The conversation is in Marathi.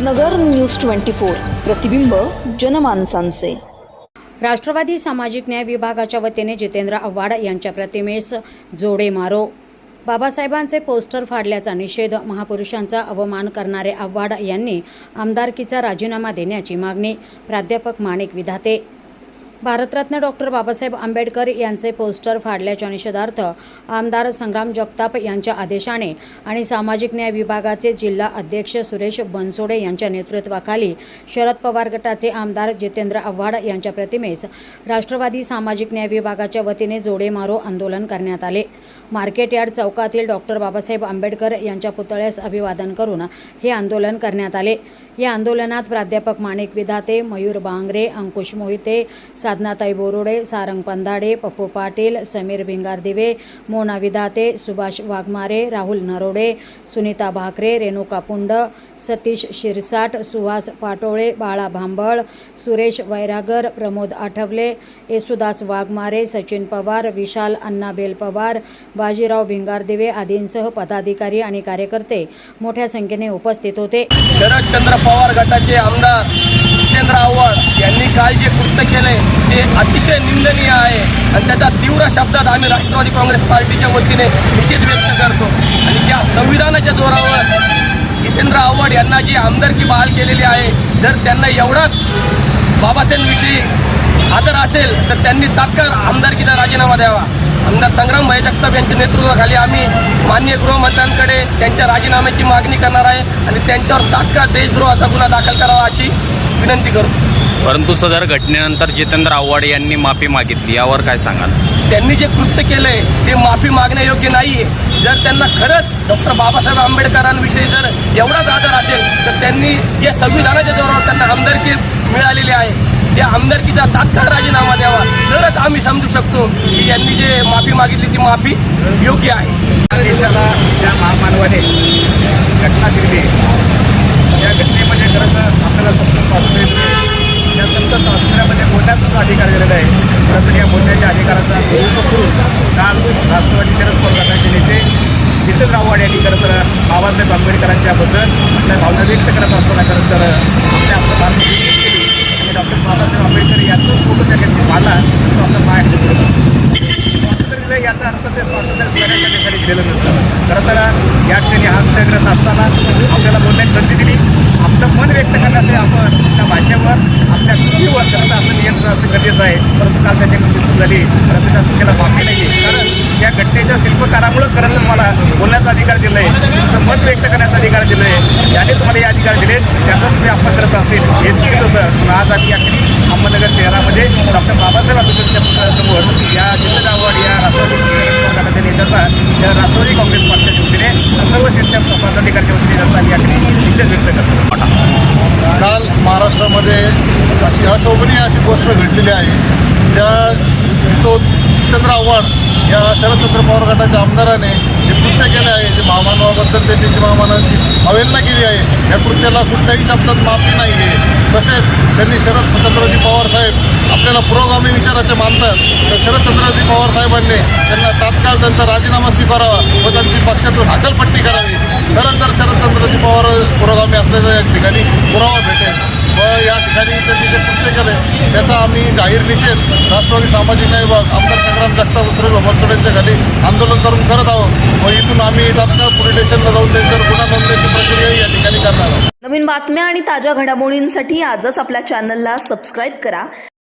नगर न्यूज ट्वेंटी फोर. प्रतिबिंब जनमानसांचे. राष्ट्रवादी सामाजिक न्याय विभागाच्या वतीने जितेंद्र आव्हाड यांच्या प्रतिमेस जोडे मारो. बाबासाहेबांचे पोस्टर फाडल्याचा निषेध महापुरुषांचा अवमान करणारे आव्हाड यांनी आमदारकीचा राजीनामा देण्याची मागणी. प्राध्यापक माणिक विधाते. भारतरत्न डॉक्टर बाबासाहेब आंबेडकर यांचे पोस्टर फाडल्याच्या निषेधार्थ आमदार संग्राम जगताप यांच्या आदेशाने आणि सामाजिक न्याय विभागाचे जिल्हा अध्यक्ष सुरेश बनसोडे यांच्या नेतृत्वाखाली शरद पवार गटाचे आमदार जितेंद्र आव्हाड यांच्या प्रतिमेस राष्ट्रवादी सामाजिक न्याय विभागाच्या वतीने जोडे मारो आंदोलन करण्यात आले. मार्केट यार्ड चौकातील डॉक्टर बाबासाहेब आंबेडकर यांच्या पुतळ्यास अभिवादन करून हे आंदोलन करण्यात आले. या आंदोलनात प्राध्यापक माणिक विधाते मयूर बांगरे अंकुश मोहिते साधनाताई बोरोडे सारंग पंधाडे पप्पू पाटील समीर भिंगारदिवे मोना विधाते सुभाष वाघमारे राहुल नरोडे सुनीता भाकरे रेणुका पुंड सतीश शिरसाट सुहास पाटोळे बाळा भांबळ सुरेश वैरागर प्रमोद आठवले येसुदास वाघमारे सचिन पवार विशाल अण्णाबेल पवार बाजीराव भिंगारदिवे आदींसह पदाधिकारी आणि कार्यकर्ते मोठ्या संख्येने उपस्थित होते. शरदचंद्र पवार गटाचे आमदार जितेंद्र आव्हाड यांनी काल जे कृत्य केले ते अतिशय निंदनीय आहे. आणि त्याचा तीव्र शब्दात आम्ही राष्ट्रवादी काँग्रेस पार्टीच्या वतीने निषेध व्यक्त करतो. आणि त्या संविधानाच्या जोरावर जितेंद्र आव्हाड यांना जी आमदारकी बहाल केलेली आहे जर त्यांना एवढाच बाबासाहेबांविषयी आदर असेल तर त्यांनी तात्काळ आमदारकीचा राजीनामा द्यावा. आमदार संग्राम भाई जगताप यांच्या नेतृत्वाखाली आम्ही माननीय गृहमंत्र्यांकडे त्यांच्या राजीनाम्याची मागणी करणार आहे आणि त्यांच्यावर तात्काळ देशद्रोहाचा गुन्हा दाखल करावा अशी विनंती करतो परंतु सदर घटनेनंतर जितेंद्र आव्हाड यांनी माफी मागितली. यावर काय सांगाल? त्यांनी जे कृत्य केलंय ते माफी मागण्यायोग्य नाहीये. जर त्यांना खरंच डॉक्टर बाबासाहेब आंबेडकरांविषयी जर एवढाच आदर असेल तर त्यांनी जे संविधानाच्या जोरावर त्यांना आमदारकी मिळालेली आहे त्या आमदारकीचा तात्काळ राजीनामा द्यावा. तरच आम्ही समजू शकतो की यांनी जे माफी मागितली ती माफी योग्य आहे. देशाला ज्या महामानवाने घटना दिली. या घटनेमध्ये खरं तर आपल्याला संत स्वातंत्र्य या संत स्वातंत्र्यामध्ये बोलण्याचा अधिकार दिलेला आहे खरं या बोलण्याच्या अधिकाराचा दुरुपयोग करून काल राष्ट्रवादी शरद पवार गटाचे नेते जितेंद्र आव्हाड यांनी खरं तर बाबासाहेब आंबेडकरांच्याबद्दल आपल्या भावना व्यक्त करत असताना खरं तर आपल्या आपलं भारत केली. आणि डॉक्टर बाबासाहेब आंबेडकर यांचं फोटो त्या ठिकाणी पाला तो आपला माय स्वातंत्र्य याचा अर्थ ते स्वातंत्र्य सगळ्यांच्या ठिकाणी दिलेलं नसतं. खरं तर या ठिकाणी हा विषय असताना आपल्याला बोलण्याची संधी दिली. आपलं मन व्यक्त करण्यासाठी आपण त्या भाषेवर आपल्या कृतीवर करता असं नियंत्रण असणं गरजेचं आहे. काल त्याची मृत्यू झाली. परंतु संख्येला बाकी माफी नाही कारण या घटनेच्या शिल्पकारामुळं खरं मला बोलण्याचा अधिकार दिला आहे तुमचं मत व्यक्त करण्याचा अधिकार दिला आहे याने तुम्हाला हे अधिकार दिले त्याचा तुम्ही आपण करत असेल. हेच केलं होतं. आज आम्ही या शहरामध्ये डॉक्टर बाबासाहेब आंबेडकरच्या समोर या जिल्हा आव्हाड या राष्ट्रवादी गटाच्या नेत्याचा राष्ट्रवादी काँग्रेस पक्षाच्या वतीने सर्व शिक्षक पदाधिकाऱ्याच्या वतीने त्यांचा या ठिकाणी निषेध व्यक्त करतो काल महाराष्ट्रामध्ये अशी अशोभनीय अशी गोष्ट घडलेली आहे. ज्या तो जितेंद्र आव्हाड या शरदचंद्र पवार गटाच्या आमदाराने जे कृत्य केलं त्याबद्दल त्यांनी जी अवहेलना केली आहे. या कृत्याला कुठल्याही शब्दात माफी नाही आहे तसेच त्यांनी शरदचंद्रजी पवार साहेब आपल्याला पुरोगामी विचाराचे मानतात. तर शरदचंद्रजी पवार साहेबांनी त्यांना तात्काळ त्यांचा राजीनामा स्वीकारावा व त्यांची पक्षातून हाकलपट्टी करावी. तरच जर शरदचंद्रजी पवार पुरोगामी असल्याचा या ठिकाणी पुरावा भेटेल. व या ठिकाणी त्यांनी जे कृत्य केले त्याचा आम्ही जाहीर निषेध राष्ट्रवादी सामाजिक न्याय विभाग आमदार संग्राम जगताप सुरेश बनसोडेंच्या खाली आंदोलन करून करत आहोत. व इथून आम्ही तात्काळ पोलीस स्टेशनला जाऊन त्यांच्यावर गुन्हा नोंदण्याची प्रक्रिया या ठिकाणी करणार आहोत. नवीन बातम्या आणि ताज्या घडामोडींसाठी आजच आपल्या चॅनलला सबस्क्राईब करा.